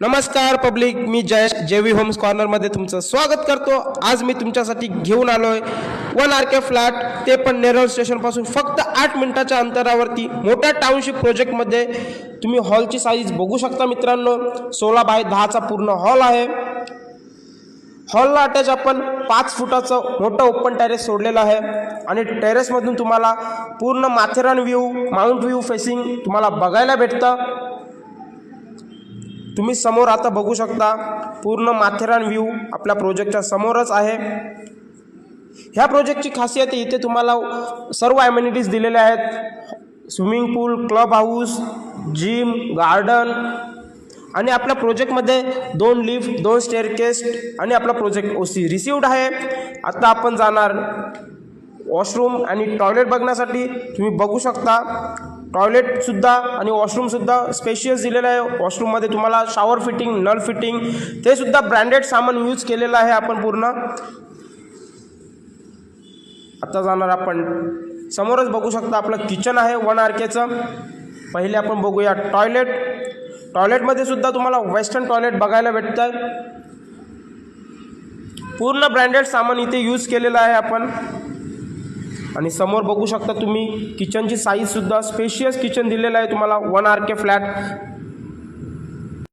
नमस्कार पब्लिक मी जयेश जेवी होम्स कॉर्नरमध्ये तुमचं स्वागत करतो. आज मी तुमच्यासाठी घेऊन आलो आहे वन आर के फ्लॅट. ते पण नेरळ स्टेशनपासून फक्त आठ मिनिटाच्या अंतरावरती मोठ्या टाउनशिप प्रोजेक्टमध्ये तुम्ही हॉलची साईज बघू शकता मित्रांनो. सोळा बाय दहाचा पूर्ण हॉल आहे. हॉलला अटॅच आपण पाच फुटाचं मोठं ओपन टेरेस सोडलेलं आहे. आणि टेरेसमधून तुम्हाला पूर्ण Matheran view mount view facing तुम्हाला बघायला भेटतं. तुम्ही समोर आता बघू शकता पूर्ण माथेरान व्ह्यू आपल्या प्रोजेक्टच्या समोरच आहे. ह्या प्रोजेक्टची खासियत इथे तुम्हाला सर्व ॲम्युनिटीज दिलेल्या आहेत. Swimming pool club house gym garden आणि आपल्या प्रोजेक्टमध्ये दोन लिफ्ट दोन स्टेअरकेस्ट आणि आपला प्रोजेक्ट ओ सी रिसिवड आहे. आता आपण जाणार वॉशरूम आणि टॉयलेट बघण्यासाठी. तुम्ही बघू शकता टॉयलेटसुद्धा आणि वॉशरूमसुद्धा स्पेशियस दिलेलं आहे. वॉशरूममध्ये तुम्हाला शॉवर फिटिंग नल फिटिंग ते सुद्धा ब्रँडेड सामान यूज केलेलं आहे आपण पूर्ण. आता जाणार आपण. समोरच बघू शकता आपलं किचन आहे वन आर केचं पहिले आपण बघूया टॉयलेट टॉयलेटमध्ये सुद्धा तुम्हाला वेस्टर्न टॉयलेट बघायला भेटतं आहे पूर्ण ब्रँडेड सामान इथे यूज केलेलं आहे आपण. आणि समोर बघू शकता तुम्ही किचनची साईजसुद्धा स्पेशियस किचन दिलेलं आहे. तुम्हाला वन आर के फ्लॅट